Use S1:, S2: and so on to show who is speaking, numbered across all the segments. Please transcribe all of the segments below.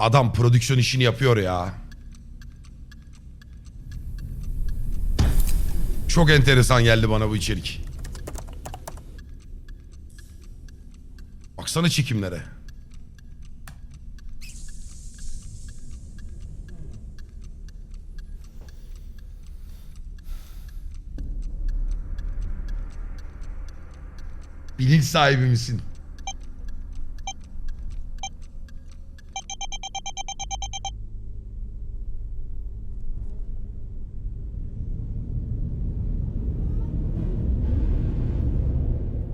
S1: Adam prodüksiyon işini yapıyor ya. Çok enteresan geldi bana bu içerik. Baksana çekimlere. Bilinç sahibi misin?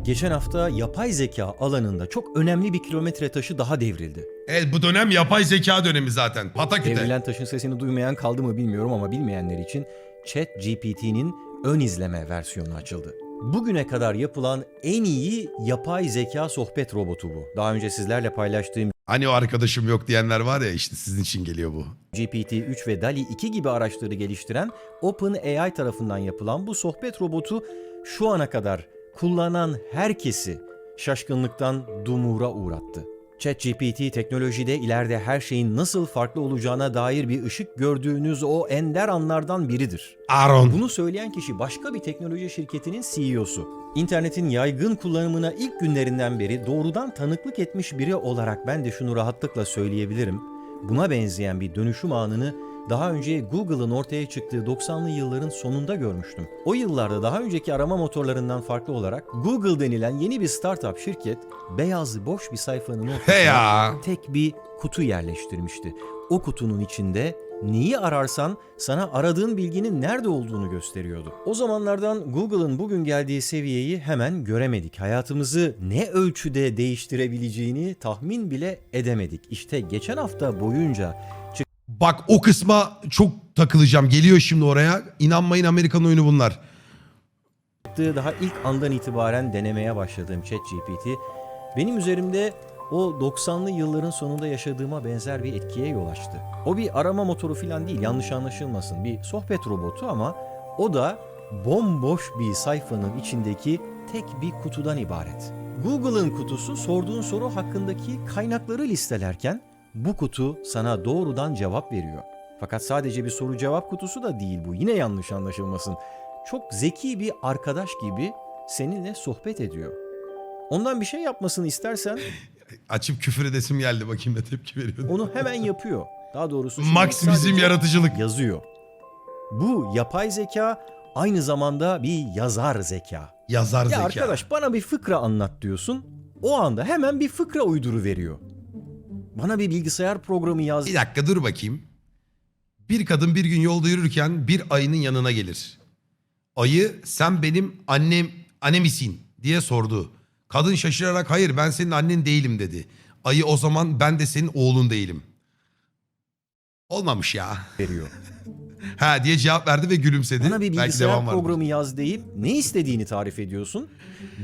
S2: Geçen hafta yapay zeka alanında çok önemli bir kilometre taşı daha devrildi.
S1: Evet bu dönem yapay zeka dönemi zaten. Pataküte.
S2: Devrilen taşın sesini duymayan kaldı mı bilmiyorum ama bilmeyenler için ChatGPT'nin ön izleme versiyonu açıldı. Bugüne kadar yapılan en iyi yapay zeka sohbet robotu bu. Daha önce sizlerle paylaştığım
S1: Hani o arkadaşım yok diyenler var ya işte sizin için geliyor bu.
S2: GPT-3 ve DALI 2 gibi araçları geliştiren OpenAI tarafından yapılan bu sohbet robotu şu ana kadar kullanan herkesi şaşkınlıktan dumura uğrattı. ChatGPT teknolojide ileride her şeyin nasıl farklı olacağına dair bir ışık gördüğünüz o ender anlardan biridir.
S1: Aaron.
S2: Bunu söyleyen kişi başka bir teknoloji şirketinin CEO'su. İnternetin yaygın kullanımına ilk günlerinden beri doğrudan tanıklık etmiş biri olarak ben de şunu rahatlıkla söyleyebilirim. Buna benzeyen bir dönüşüm anını daha önce Google'ın ortaya çıktığı 90'lı yılların sonunda görmüştüm. O yıllarda daha önceki arama motorlarından farklı olarak Google denilen yeni bir startup şirket beyaz boş bir sayfanın ortasına tek bir kutu yerleştirmişti. O kutunun içinde neyi ararsan sana aradığın bilginin nerede olduğunu gösteriyordu. O zamanlardan Google'ın bugün geldiği seviyeyi hemen göremedik. Hayatımızı ne ölçüde değiştirebileceğini tahmin bile edemedik. İşte geçen hafta boyunca
S1: Bak o kısma çok takılacağım. Geliyor şimdi oraya. İnanmayın Amerikan oyunu bunlar.
S2: daha ilk andan itibaren denemeye başladığım ChatGPT benim üzerimde o 90'lı yılların sonunda yaşadığıma benzer bir etkiye yol açtı. O bir arama motoru falan değil yanlış anlaşılmasın bir sohbet robotu ama o da bomboş bir sayfanın içindeki tek bir kutudan ibaret. Google'ın kutusu sorduğun soru hakkındaki kaynakları listelerken bu kutu sana doğrudan cevap veriyor. Fakat sadece bir soru cevap kutusu da değil bu. Yine yanlış anlaşılmasın. Çok zeki bir arkadaş gibi seninle sohbet ediyor. Ondan bir şey yapmasını istersen
S1: Açıp küfür edesim geldi bakayım ne tepki veriyor.
S2: onu hemen yapıyor. Daha doğrusu şimdi
S1: Max bizim
S2: sadece
S1: yaratıcılık.
S2: yazıyor. Bu yapay zeka aynı zamanda bir yazar zeka.
S1: Yazar
S2: Ya
S1: zeka.
S2: arkadaş bana bir fıkra anlat diyorsun. O anda hemen bir fıkra uyduru veriyor. Bana bir bilgisayar programı yaz
S1: Bir dakika dur bakayım. Bir kadın bir gün yolda yürürken bir ayının yanına gelir. Ayı sen benim annem annemisin diye sordu. Kadın şaşırarak hayır ben senin annen değilim dedi. Ayı o zaman ben de senin oğlun değilim. Olmamış ya.
S2: veriyor.
S1: Ha diye cevap verdi ve gülümsedi.
S2: Bana bir
S1: Belki
S2: bilgisayar programı yaz deyip ne istediğini tarif ediyorsun.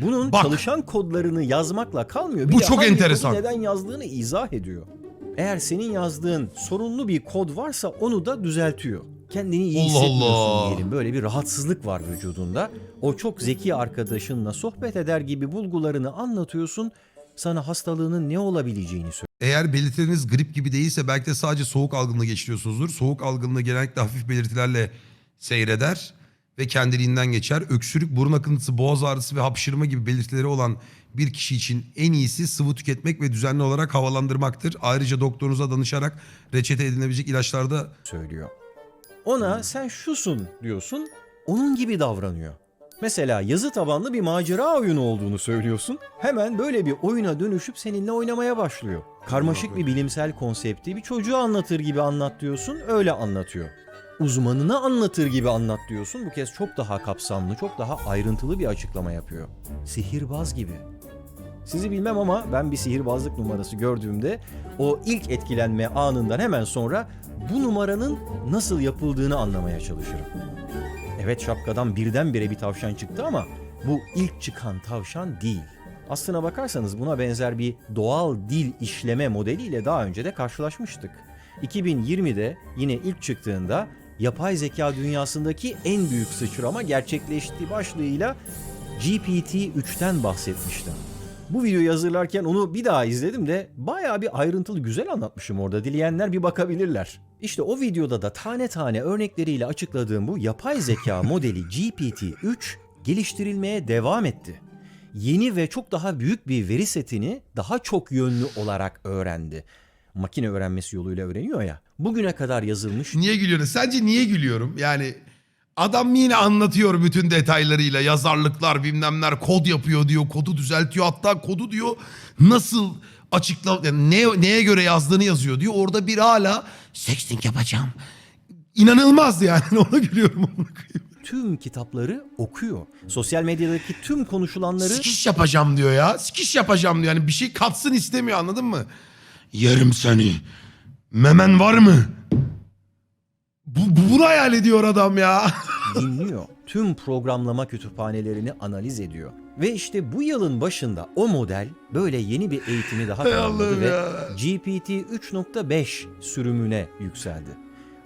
S2: Bunun
S1: Bak.
S2: çalışan kodlarını yazmakla kalmıyor. Bir
S1: Bu
S2: de
S1: çok
S2: hangi kodu
S1: enteresan.
S2: neden yazdığını izah ediyor. Eğer senin yazdığın sorunlu bir kod varsa onu da düzeltiyor. Kendini iyi
S1: Allah
S2: hissetmiyorsun
S1: Allah.
S2: diyelim. Böyle bir rahatsızlık var vücudunda. O çok zeki arkadaşınla sohbet eder gibi bulgularını anlatıyorsun. Sana hastalığının ne olabileceğini söylüyor.
S1: Eğer belirtileriniz grip gibi değilse belki de sadece soğuk algınlığı geçiriyorsunuzdur. Soğuk algınlığı genellikle hafif belirtilerle seyreder ve kendiliğinden geçer. Öksürük, burun akıntısı, boğaz ağrısı ve hapşırma gibi belirtileri olan bir kişi için en iyisi sıvı tüketmek ve düzenli olarak havalandırmaktır. Ayrıca doktorunuza danışarak reçete edilebilecek ilaçlarda
S2: söylüyor. Ona sen şusun diyorsun, onun gibi davranıyor. Mesela yazı tabanlı bir macera oyunu olduğunu söylüyorsun. Hemen böyle bir oyuna dönüşüp seninle oynamaya başlıyor. Karmaşık bir bilimsel konsepti bir çocuğa anlatır gibi anlat diyorsun, öyle anlatıyor. Uzmanına anlatır gibi anlat diyorsun. Bu kez çok daha kapsamlı, çok daha ayrıntılı bir açıklama yapıyor. Sihirbaz gibi. Sizi bilmem ama ben bir sihirbazlık numarası gördüğümde o ilk etkilenme anından hemen sonra bu numaranın nasıl yapıldığını anlamaya çalışırım. Evet şapkadan birdenbire bir tavşan çıktı ama bu ilk çıkan tavşan değil. Aslına bakarsanız buna benzer bir doğal dil işleme modeliyle daha önce de karşılaşmıştık. 2020'de yine ilk çıktığında yapay zeka dünyasındaki en büyük sıçrama gerçekleşti başlığıyla GPT-3'ten bahsetmiştim. Bu videoyu hazırlarken onu bir daha izledim de bayağı bir ayrıntılı güzel anlatmışım orada. Dileyenler bir bakabilirler. İşte o videoda da tane tane örnekleriyle açıkladığım bu yapay zeka modeli GPT-3 geliştirilmeye devam etti. Yeni ve çok daha büyük bir veri setini daha çok yönlü olarak öğrendi. Makine öğrenmesi yoluyla öğreniyor ya. Bugüne kadar yazılmış
S1: Niye gülüyorsun? Sence niye gülüyorum? Yani adam yine anlatıyor bütün detaylarıyla. Yazarlıklar bilmemler kod yapıyor diyor. Kodu düzeltiyor. Hatta kodu diyor nasıl açıkla yani ne, neye göre yazdığını yazıyor diyor. Orada bir hala sexting yapacağım. İnanılmaz yani. Ona gülüyorum. amına koyayım.
S2: tüm kitapları okuyor. Sosyal medyadaki tüm konuşulanları
S1: Sikiş yapacağım diyor ya. Sikiş yapacağım diyor. Yani bir şey katsın istemiyor anladın mı? Yerim seni. Memen var mı? Bu, bu- bunu hayal ediyor adam ya.
S2: dinliyor. Tüm programlama kütüphanelerini analiz ediyor. Ve işte bu yılın başında o model böyle yeni bir eğitimi daha tamamladı ve. GPT 3.5 sürümüne yükseldi.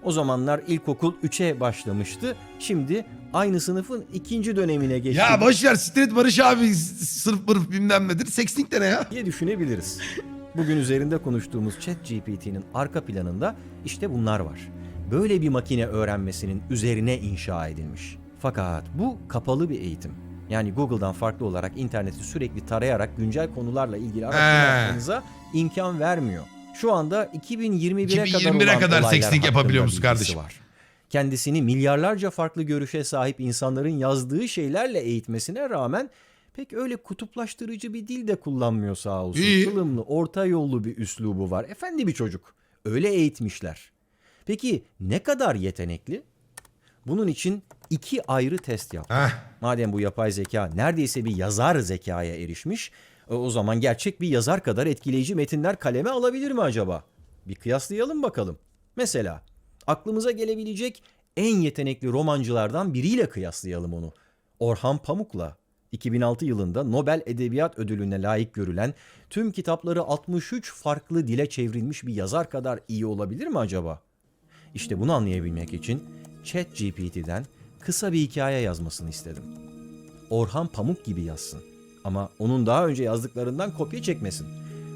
S2: O zamanlar ilkokul 3'e başlamıştı. Şimdi aynı sınıfın ikinci dönemine geçti
S1: ya boş ver Street Barış abi sırf mırf bilmem nedir. Sexting de ne ya?
S2: diye düşünebiliriz. Bugün üzerinde konuştuğumuz ChatGPT'nin arka planında işte bunlar var. Böyle bir makine öğrenmesinin üzerine inşa edilmiş. Fakat bu kapalı bir eğitim. Yani Google'dan farklı olarak interneti sürekli tarayarak güncel konularla ilgili araştırma yapmanıza imkan vermiyor. Şu anda 2021'e kadar
S1: 2021'e
S2: olan
S1: kadar
S2: olaylar
S1: sexting yapabiliyor musun kardeşim?
S2: Var. Kendisini milyarlarca farklı görüşe sahip insanların yazdığı şeylerle eğitmesine rağmen pek öyle kutuplaştırıcı bir dil de kullanmıyor sağ olsun.
S1: İyi.
S2: Ilımlı, orta yollu bir üslubu var. Efendi bir çocuk. Öyle eğitmişler. Peki ne kadar yetenekli? Bunun için iki ayrı test yap.
S1: Heh.
S2: Madem bu yapay zeka neredeyse bir yazar zekaya erişmiş, e, o zaman gerçek bir yazar kadar etkileyici metinler kaleme alabilir mi acaba? Bir kıyaslayalım bakalım. Mesela aklımıza gelebilecek en yetenekli romancılardan biriyle kıyaslayalım onu. Orhan Pamuk'la 2006 yılında Nobel Edebiyat Ödülü'ne layık görülen tüm kitapları 63 farklı dile çevrilmiş bir yazar kadar iyi olabilir mi acaba? İşte bunu anlayabilmek için ChatGPT'den kısa bir hikaye yazmasını istedim. Orhan Pamuk gibi yazsın. Ama onun daha önce yazdıklarından kopya çekmesin.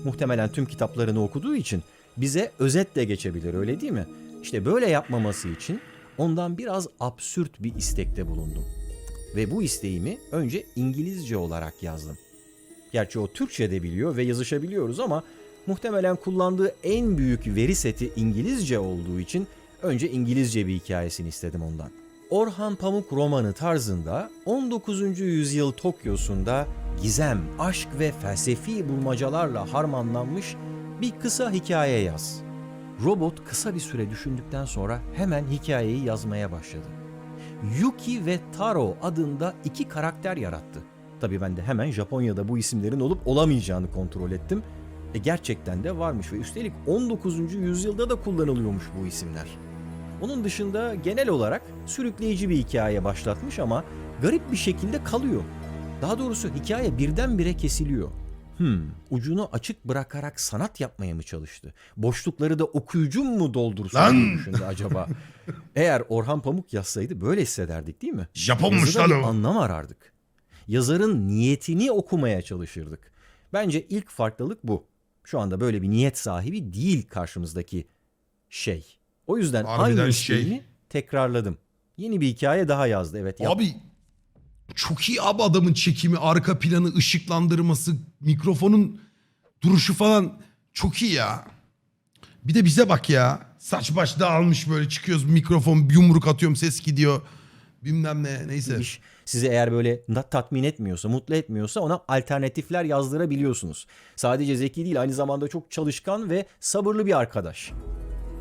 S2: Muhtemelen tüm kitaplarını okuduğu için bize özet de geçebilir öyle değil mi? İşte böyle yapmaması için ondan biraz absürt bir istekte bulundum. Ve bu isteğimi önce İngilizce olarak yazdım. Gerçi o Türkçe de biliyor ve yazışabiliyoruz ama muhtemelen kullandığı en büyük veri seti İngilizce olduğu için önce İngilizce bir hikayesini istedim ondan. Orhan Pamuk romanı tarzında 19. yüzyıl Tokyo'sunda gizem, aşk ve felsefi bulmacalarla harmanlanmış bir kısa hikaye yaz. Robot kısa bir süre düşündükten sonra hemen hikayeyi yazmaya başladı. Yuki ve Taro adında iki karakter yarattı. Tabii ben de hemen Japonya'da bu isimlerin olup olamayacağını kontrol ettim. E gerçekten de varmış ve üstelik 19. yüzyılda da kullanılıyormuş bu isimler. Onun dışında genel olarak sürükleyici bir hikaye başlatmış ama garip bir şekilde kalıyor. Daha doğrusu hikaye birdenbire kesiliyor. Hmm, ucunu açık bırakarak sanat yapmaya mı çalıştı? Boşlukları da okuyucum mu doldursun
S1: Lan!
S2: düşündü acaba? Eğer Orhan Pamuk yazsaydı böyle hissederdik değil mi?
S1: Japonmuş
S2: Yazıda
S1: lan
S2: bir
S1: o.
S2: anlam arardık. Yazarın niyetini okumaya çalışırdık. Bence ilk farklılık bu. Şu anda böyle bir niyet sahibi değil karşımızdaki şey. O yüzden
S1: Harbiden
S2: aynı
S1: şey.
S2: isteğimi tekrarladım. Yeni bir hikaye daha yazdı evet. yap-
S1: Abi çok iyi abi adamın çekimi, arka planı, ışıklandırması, mikrofonun duruşu falan çok iyi ya. Bir de bize bak ya. Saç baş dağılmış böyle çıkıyoruz mikrofon yumruk atıyorum ses gidiyor. Bilmem ne neyse.
S2: iş sizi eğer böyle tatmin etmiyorsa, mutlu etmiyorsa ona alternatifler yazdırabiliyorsunuz. Sadece zeki değil aynı zamanda çok çalışkan ve sabırlı bir arkadaş.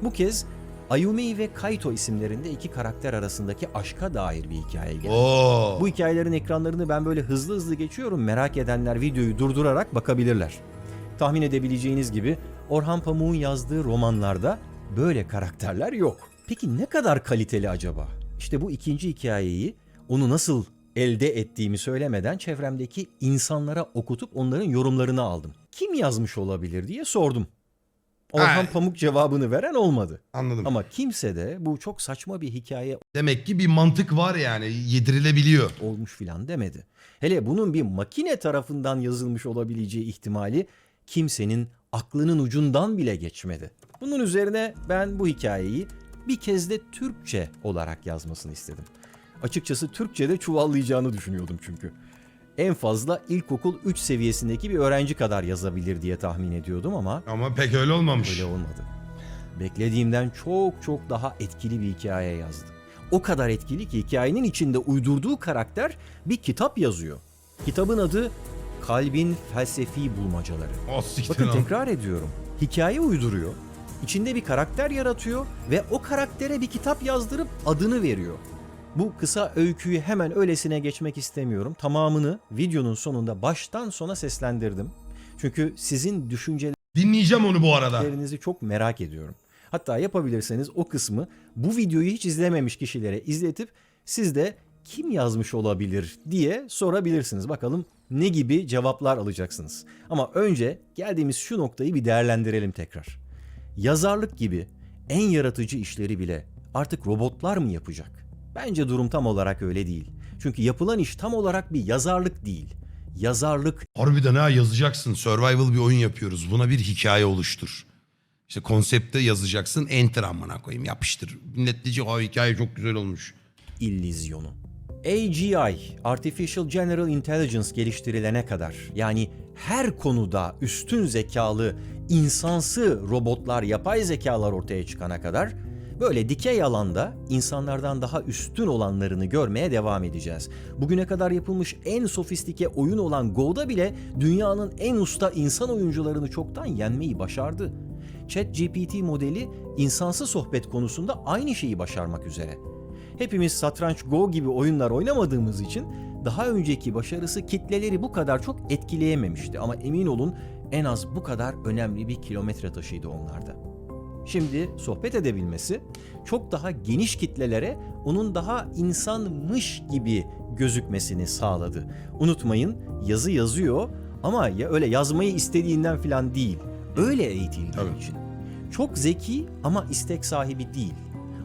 S2: Bu kez Ayumi ve Kaito isimlerinde iki karakter arasındaki aşka dair bir hikaye geldi.
S1: Oo.
S2: Bu hikayelerin ekranlarını ben böyle hızlı hızlı geçiyorum. Merak edenler videoyu durdurarak bakabilirler. Tahmin edebileceğiniz gibi Orhan Pamuk'un yazdığı romanlarda böyle karakterler yok. Peki ne kadar kaliteli acaba? İşte bu ikinci hikayeyi onu nasıl elde ettiğimi söylemeden çevremdeki insanlara okutup onların yorumlarını aldım. Kim yazmış olabilir diye sordum. Orhan
S1: Ha.
S2: Pamuk cevabını veren olmadı.
S1: Anladım.
S2: Ama kimse de bu çok saçma bir hikaye
S1: Demek ki bir mantık var yani yedirilebiliyor.
S2: olmuş filan demedi. Hele bunun bir makine tarafından yazılmış olabileceği ihtimali kimsenin aklının ucundan bile geçmedi. Bunun üzerine ben bu hikayeyi bir kez de Türkçe olarak yazmasını istedim. Açıkçası Türkçe'de çuvallayacağını düşünüyordum çünkü. En fazla ilkokul 3 seviyesindeki bir öğrenci kadar yazabilir diye tahmin ediyordum ama
S1: Ama pek öyle olmamış.
S2: Öyle olmadı. Beklediğimden çok çok daha etkili bir hikaye yazdı. O kadar etkili ki hikayenin içinde uydurduğu karakter bir kitap yazıyor. Kitabın adı Kalbin Felsefi Bulmacaları.
S1: O siktir
S2: Bakın
S1: lan.
S2: tekrar ediyorum. Hikaye uyduruyor. İçinde bir karakter yaratıyor ve o karaktere bir kitap yazdırıp adını veriyor. Bu kısa öyküyü hemen öylesine geçmek istemiyorum. Tamamını videonun sonunda baştan sona seslendirdim. Çünkü sizin düşüncelerinizi
S1: Dinleyeceğim onu bu arada.
S2: Fikirlerinizi çok merak ediyorum. Hatta yapabilirseniz o kısmı bu videoyu hiç izlememiş kişilere izletip siz de kim yazmış olabilir diye sorabilirsiniz. Bakalım ne gibi cevaplar alacaksınız. Ama önce geldiğimiz şu noktayı bir değerlendirelim tekrar. Yazarlık gibi en yaratıcı işleri bile artık robotlar mı yapacak? Bence durum tam olarak öyle değil. Çünkü yapılan iş tam olarak bir yazarlık değil. Yazarlık
S1: Harbiden ha yazacaksın. Survival bir oyun yapıyoruz. Buna bir hikaye oluştur. İşte konsepte yazacaksın. Enter amına koyayım yapıştır. Millet diyecek o hikaye çok güzel olmuş.
S2: illüzyonu. AGI, Artificial General Intelligence geliştirilene kadar yani her konuda üstün zekalı insansı robotlar, yapay zekalar ortaya çıkana kadar böyle dikey alanda insanlardan daha üstün olanlarını görmeye devam edeceğiz. Bugüne kadar yapılmış en sofistike oyun olan Go'da bile dünyanın en usta insan oyuncularını çoktan yenmeyi başardı. ChatGPT modeli insansı sohbet konusunda aynı şeyi başarmak üzere. Hepimiz satranç Go gibi oyunlar oynamadığımız için daha önceki başarısı kitleleri bu kadar çok etkileyememişti ama emin olun en az bu kadar önemli bir kilometre taşıydı onlarda. Şimdi sohbet edebilmesi çok daha geniş kitlelere onun daha insanmış gibi gözükmesini sağladı. Unutmayın yazı yazıyor ama ya öyle yazmayı istediğinden falan değil. Öyle eğitildiği
S1: Tabii.
S2: için. Çok zeki ama istek sahibi değil.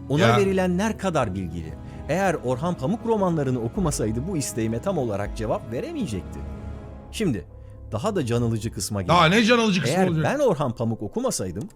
S2: Ona
S1: Ya.
S2: verilenler kadar bilgili. Eğer Orhan Pamuk romanlarını okumasaydı bu isteğime tam olarak cevap veremeyecekti. Şimdi daha da can alıcı kısma gel.
S1: Daha ne can alıcı kısmı
S2: Eğer
S1: olacak.
S2: ben Orhan Pamuk okumasaydım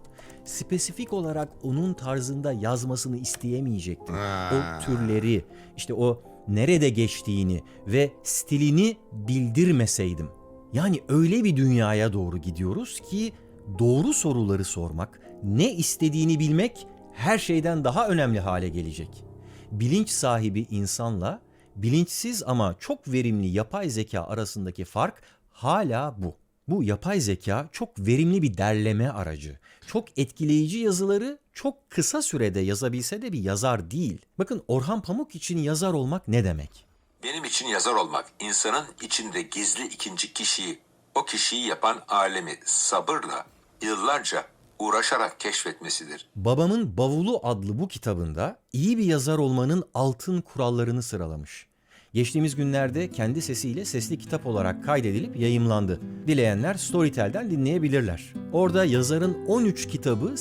S2: spesifik olarak onun tarzında yazmasını isteyemeyecektim.
S1: Ha.
S2: O türleri, işte o nerede geçtiğini ve stilini bildirmeseydim. Yani öyle bir dünyaya doğru gidiyoruz ki doğru soruları sormak, ne istediğini bilmek her şeyden daha önemli hale gelecek. Bilinç sahibi insanla bilinçsiz ama çok verimli yapay zeka arasındaki fark hala bu. Bu yapay zeka çok verimli bir derleme aracı. Çok etkileyici yazıları çok kısa sürede yazabilse de bir yazar değil. Bakın Orhan Pamuk için yazar olmak ne demek?
S3: Benim için yazar olmak, insanın içinde gizli ikinci kişiyi, o kişiyi yapan alemi sabırla, yıllarca uğraşarak keşfetmesidir.
S2: Babamın Bavulu adlı bu kitabında iyi bir yazar olmanın altın kurallarını sıralamış. Geçtiğimiz günlerde kendi sesiyle sesli kitap olarak kaydedilip yayımlandı. Dileyenler Storytel'den dinleyebilirler. Orada yazarın 13 kitabı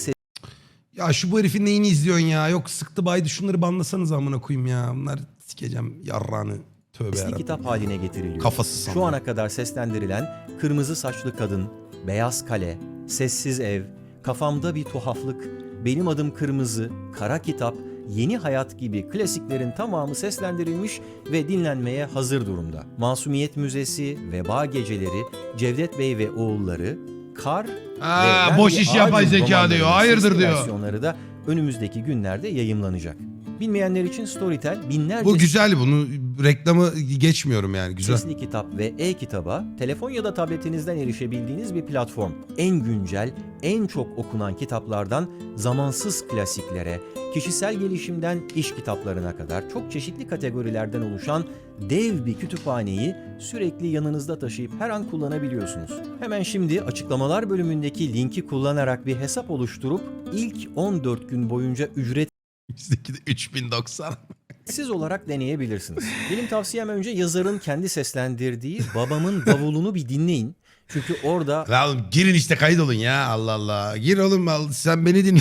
S1: Ya şu bu herifin neyini izliyorsun ya? Yok sıktı baydı şunları banlasanız amına koyayım ya. Bunlar sikeceğim yarrağını. Tövbe
S2: sesli
S1: yarabbim.
S2: kitap haline getiriliyor.
S1: Kafası
S2: Şu
S1: sandım.
S2: ana kadar seslendirilen Kırmızı Saçlı Kadın, Beyaz Kale, Sessiz Ev, Kafamda Bir Tuhaflık, Benim Adım Kırmızı, Kara Kitap, Yeni Hayat gibi klasiklerin tamamı seslendirilmiş ve dinlenmeye hazır durumda. Masumiyet Müzesi, Veba Geceleri, Cevdet Bey ve Oğulları, Kar
S1: Ha,
S2: ve
S1: boş iş yapay zeka diyor. Hayırdır diyor.
S2: versiyonları da önümüzdeki günlerde yayımlanacak. Bilmeyenler için Storytel binlerce
S1: Bu güzel bunu reklamı geçmiyorum yani güzel.
S2: Sesli kitap ve e-kitaba telefon ya da tabletinizden erişebildiğiniz bir platform. En güncel, en çok okunan kitaplardan zamansız klasiklere, kişisel gelişimden iş kitaplarına kadar çok çeşitli kategorilerden oluşan dev bir kütüphaneyi sürekli yanınızda taşıyıp her an kullanabiliyorsunuz. Hemen şimdi açıklamalar bölümündeki linki kullanarak bir hesap oluşturup ilk 14 gün boyunca ücret
S1: Bizdeki de 3090.
S2: siz olarak deneyebilirsiniz. Benim tavsiyem önce yazarın kendi seslendirdiği Babamın Bavulunu bir dinleyin. Çünkü orada
S1: La oğlum girin işte kayıt olun ya Allah Allah. Gir oğlum al, sen beni dinle.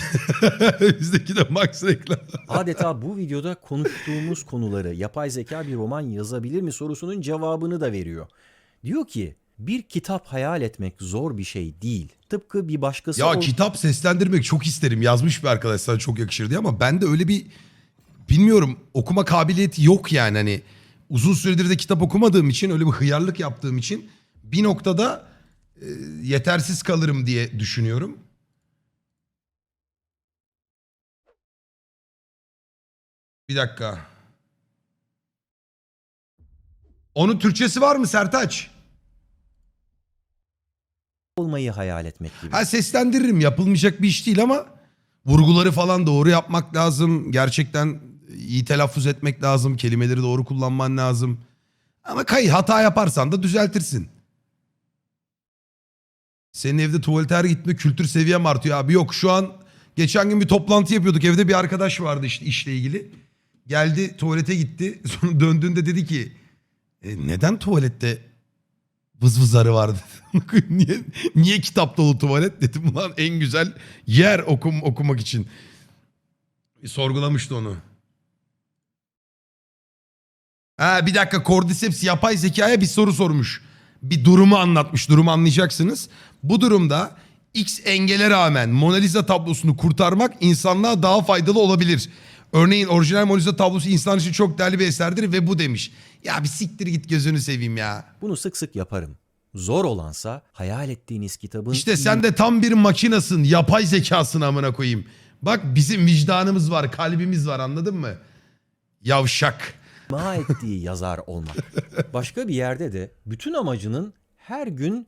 S1: Bizdeki de max reklam.
S2: adeta bu videoda konuştuğumuz konuları yapay zeka bir roman yazabilir mi sorusunun cevabını da veriyor. Diyor ki bir kitap hayal etmek zor bir şey değil. Tıpkı bir başkası
S1: Ya
S2: ol-
S1: kitap seslendirmek çok isterim. Yazmış bir arkadaş sana çok yakışır diye ama bende öyle bir bilmiyorum okuma kabiliyeti yok yani hani uzun süredir de kitap okumadığım için öyle bir hıyarlık yaptığım için bir noktada e, yetersiz kalırım diye düşünüyorum. Bir dakika. Onun Türkçesi var mı Sertaç?
S2: olmayı hayal etmek gibi.
S1: Ha seslendiririm yapılmayacak bir iş değil ama vurguları falan doğru yapmak lazım. Gerçekten iyi telaffuz etmek lazım. Kelimeleri doğru kullanman lazım. Ama kay hata yaparsan da düzeltirsin. Senin evde tuvalete gitme kültür seviyem artıyor abi. Yok şu an geçen gün bir toplantı yapıyorduk. Evde bir arkadaş vardı işte işle ilgili. Geldi tuvalete gitti. Sonra döndüğünde dedi ki "E, neden tuvalette vız vızarı vardı. niye, niye kitap dolu tuvalet dedim ulan en güzel yer okum, okumak için. Sorgulamıştı onu. Ha bir dakika Cordyceps yapay zekaya bir soru sormuş. Bir durumu anlatmış. Durumu anlayacaksınız. Bu durumda X engele rağmen Mona Lisa tablosunu kurtarmak insanlığa daha faydalı olabilir. Örneğin orijinal Mona Lisa tablosu insan için çok değerli bir eserdir ve bu demiş. Ya bir siktir git gözünü seveyim ya.
S2: Bunu sık sık yaparım. Zor olansa hayal ettiğiniz kitabın
S1: İşte sen de tam bir makinasın. Yapay zekasın amına koyayım. Bak bizim vicdanımız var, kalbimiz var anladın mı? Yavşak.
S2: İma ettiği yazar olmak. Başka bir yerde de bütün amacının her gün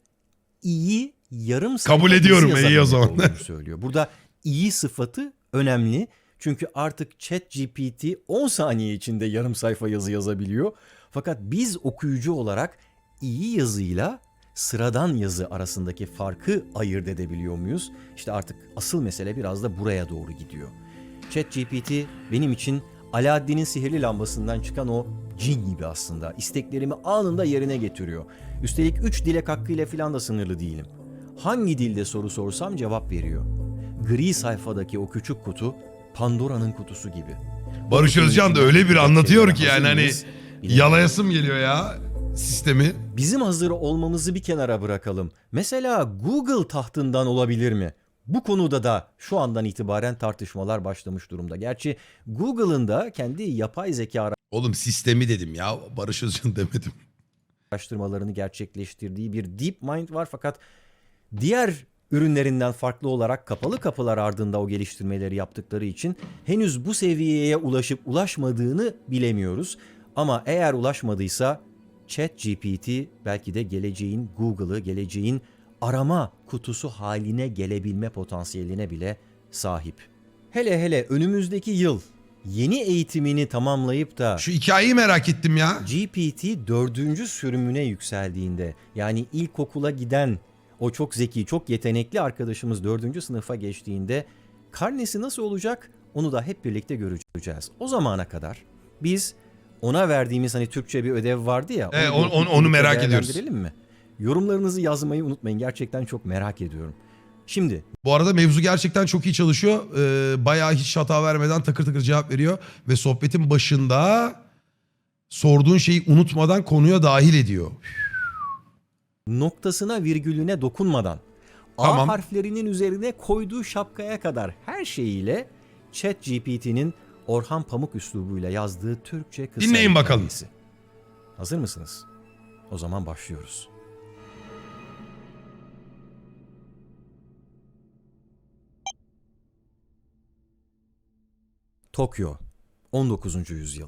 S2: iyi yarım
S1: Kabul ediyorum, iyi
S2: olduğunu söylüyor. Burada iyi sıfatı önemli. Çünkü artık ChatGPT 10 saniye içinde yarım sayfa yazı yazabiliyor. Fakat biz okuyucu olarak iyi yazıyla sıradan yazı arasındaki farkı ayırt edebiliyor muyuz? İşte artık asıl mesele biraz da buraya doğru gidiyor. ChatGPT benim için Alaaddin'in sihirli lambasından çıkan o cin gibi aslında. İsteklerimi anında yerine getiriyor. Üstelik 3 dilek hakkıyla falan da sınırlı değilim. Hangi dilde soru sorsam cevap veriyor. Gri sayfadaki o küçük kutu Pandora'nın kutusu gibi.
S1: Barış Özcan da öyle bir anlatıyor ki yani hani yalayasım geliyor ya sistemi.
S2: Bizim hazır olmamızı bir kenara bırakalım. Mesela Google tahtından olabilir mi? Bu konuda da şu andan itibaren tartışmalar başlamış durumda. Gerçi Google'ın da kendi yapay zeka
S1: Oğlum sistemi dedim ya Barış Özcan demedim.
S2: araştırmalarını gerçekleştirdiği bir DeepMind var fakat diğer ürünlerinden farklı olarak kapalı kapılar ardında o geliştirmeleri yaptıkları için henüz bu seviyeye ulaşıp ulaşmadığını bilemiyoruz. Ama eğer ulaşmadıysa ChatGPT belki de geleceğin Google'ı, geleceğin arama kutusu haline gelebilme potansiyeline bile sahip. Hele hele önümüzdeki yıl yeni eğitimini tamamlayıp da
S1: Şu hikayeyi merak ettim ya.
S2: GPT dördüncü sürümüne yükseldiğinde yani ilkokula giden o çok zeki, çok yetenekli arkadaşımız dördüncü sınıfa geçtiğinde karnesi nasıl olacak onu da hep birlikte göreceğiz. O zamana kadar biz ona verdiğimiz hani Türkçe bir ödev vardı ya. Da
S1: onu- onu- onu
S2: birlikte
S1: merak ediyoruz.
S2: mi? Yorumlarınızı yazmayı unutmayın. Gerçekten çok merak ediyorum. Şimdi
S1: Bu arada mevzu gerçekten çok iyi çalışıyor. Ee, bayağı hiç hata vermeden takır takır cevap veriyor. Ve sohbetin başında sorduğun şeyi unutmadan konuya dahil ediyor.
S2: noktasına virgülüne dokunmadan
S1: Tamam.
S2: A harflerinin üzerine koyduğu şapkaya kadar her şeyiyle ChatGPT'nin Orhan Pamuk üslubuyla yazdığı Türkçe kısa
S1: Dinleyin bakalım.
S2: Hazır mısınız? O zaman başlıyoruz. Tokyo, 19. yüzyıl.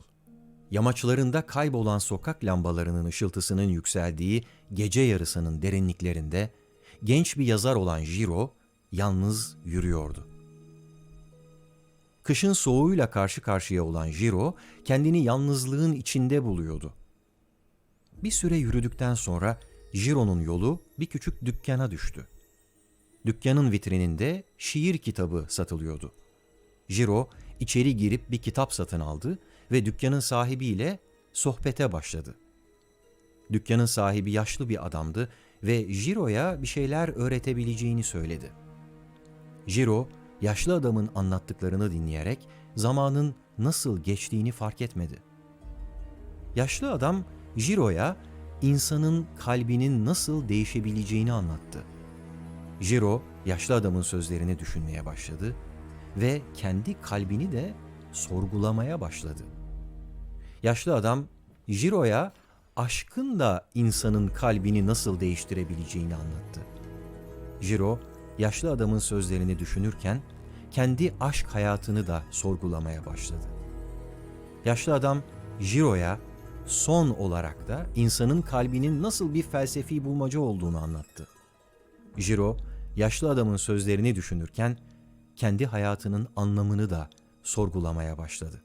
S2: Yamaçlarında kaybolan sokak lambalarının ışıltısının yükseldiği gece yarısının derinliklerinde genç bir yazar olan Jiro yalnız yürüyordu. Kışın soğuğuyla karşı karşıya olan Jiro kendini yalnızlığın içinde buluyordu. Bir süre yürüdükten sonra Jiro'nun yolu bir küçük dükkana düştü. Dükkanın vitrininde şiir kitabı satılıyordu. Jiro içeri girip bir kitap satın aldı ve dükkanın sahibiyle sohbete başladı. Dükkanın sahibi yaşlı bir adamdı ve Jiro'ya bir şeyler öğretebileceğini söyledi. Jiro, yaşlı adamın anlattıklarını dinleyerek zamanın nasıl geçtiğini fark etmedi. Yaşlı adam Jiro'ya insanın kalbinin nasıl değişebileceğini anlattı. Jiro, yaşlı adamın sözlerini düşünmeye başladı ve kendi kalbini de sorgulamaya başladı. Yaşlı adam Jiro'ya aşkın da insanın kalbini nasıl değiştirebileceğini anlattı. Jiro, yaşlı adamın sözlerini düşünürken kendi aşk hayatını da sorgulamaya başladı. Yaşlı adam Jiro'ya son olarak da insanın kalbinin nasıl bir felsefi bulmaca olduğunu anlattı. Jiro, yaşlı adamın sözlerini düşünürken kendi hayatının anlamını da sorgulamaya başladı.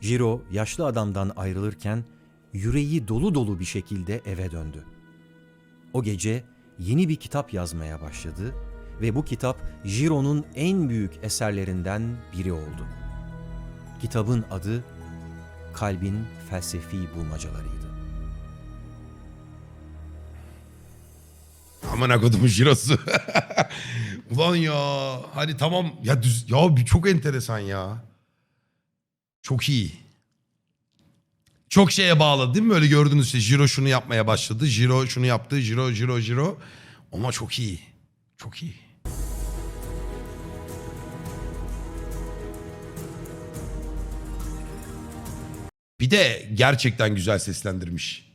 S2: Jiro yaşlı adamdan ayrılırken yüreği dolu dolu bir şekilde eve döndü. O gece yeni bir kitap yazmaya başladı ve bu kitap Jiro'nun en büyük eserlerinden biri oldu. Kitabın adı Kalbin Felsefi Bulmacalarıydı.
S1: Aman kodumun jirosu. Ulan ya. Hadi tamam. Ya düz ya çok enteresan ya. Çok iyi. Çok şeye bağladı değil mi? Böyle gördünüz işte Jiro şunu yapmaya başladı. Jiro şunu yaptı. Jiro, Jiro, Jiro. Ama çok iyi. Çok iyi. Bir de gerçekten güzel seslendirmiş.